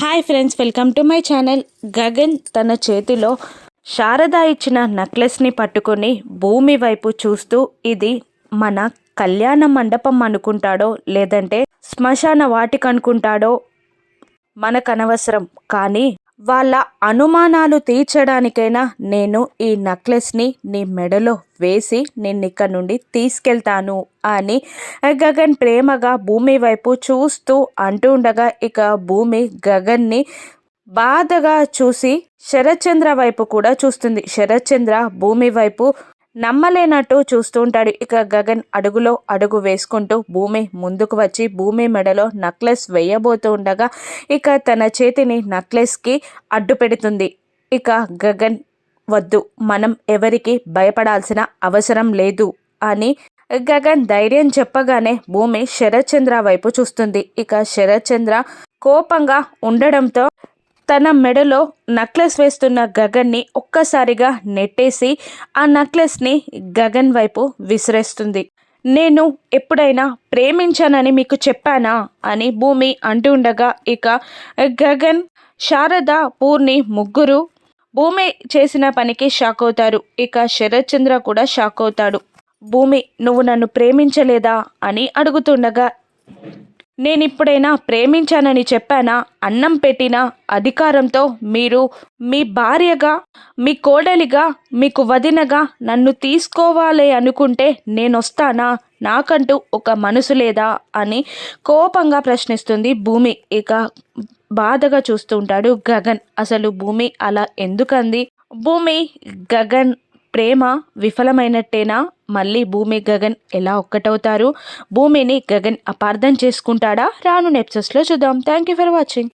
Hi friends welcome to my channel Gagan తన చేతిలో శారద ఇచ్చిన నెక్లెస్ని పట్టుకొని భూమి వైపు చూస్తూ ఇది మన కళ్యాణ మండపం అనుకుంటాడో లేదంటే శ్మశాన వాటికనుకుంటాడో మనకు అనవసరం. కానీ వాళ్ళ అనుమానాలు తీర్చడానికైనా నేను ఈ నెక్లెస్ని నీ మెడలో వేసి నిన్ను ఇక్కడ నుండి తీసుకెళ్తాను అని గగన్ ప్రేమగా భూమి వైపు చూస్తూ అంటూ ఉండగా ఇక భూమి గగన్ని బాధగా చూసి శరత్చంద్ర వైపు కూడా చూస్తుంది. శరత్చంద్ర భూమి వైపు నమ్మలేనట్టు చూస్తూ ఉంటాడు. ఇక గగన్ అడుగులో అడుగు వేసుకుంటూ భూమి ముందుకు వచ్చి భూమి మెడలో నక్లెస్ వేయబోతూ ఉండగా ఇక తన చేతిని నక్లెస్కి అడ్డు పెడుతుంది. ఇక గగన్ వద్దు మనం ఎవరికి భయపడాల్సిన అవసరం లేదు అని గగన్ ధైర్యం చెప్పగానే భూమి శరత్చంద్ర వైపు చూస్తుంది. ఇక శరత్చంద్ర కోపంగా ఉండడంతో తన మెడలో నక్లెస్ వేస్తున్న గగన్ని ఒక్కసారిగా నెట్టేసి ఆ నక్లెస్ని గగన్ వైపు విసిరేస్తుంది. నేను ఎప్పుడైనా ప్రేమించానని మీకు చెప్పానా? అని భూమి అంటూ ఉండగా ఇక గగన్ శారద పూర్ణి ముగ్గురు భూమి చేసిన పనికి షాక్ అవుతారు. ఇక శరత్చంద్ర కూడా షాక్ అవుతాడు. భూమి నువ్వు నన్ను ప్రేమించలేదా? అని అడుగుతుండగా నేను ఇప్పుడైనా ప్రేమించానని చెప్పానా? అన్నం పెట్టిన అధికారంతో మీరు మీ భార్యగా మీ కోడలిగా మీకు వదినగా నన్ను తీసుకోవాలి అనుకుంటే నేను వస్తానా నాకంటూ ఒక మనసు లేదా? అని కోపంగా ప్రశ్నిస్తుంది భూమి. ఇక బాధగా చూస్తూ ఉంటాడు గగన్. అసలు భూమి అలా ఎందుకంది? భూమి గగన్ ప్రేమ విఫలమైనట్టేనా? మళ్ళీ భూమి గగన్ ఎలా ఒక్కటవుతారు? భూమిని గగన్ అపార్థం చేసుకుంటాడా? రాను నెప్సెస్లో చూద్దాం. Thank you for watching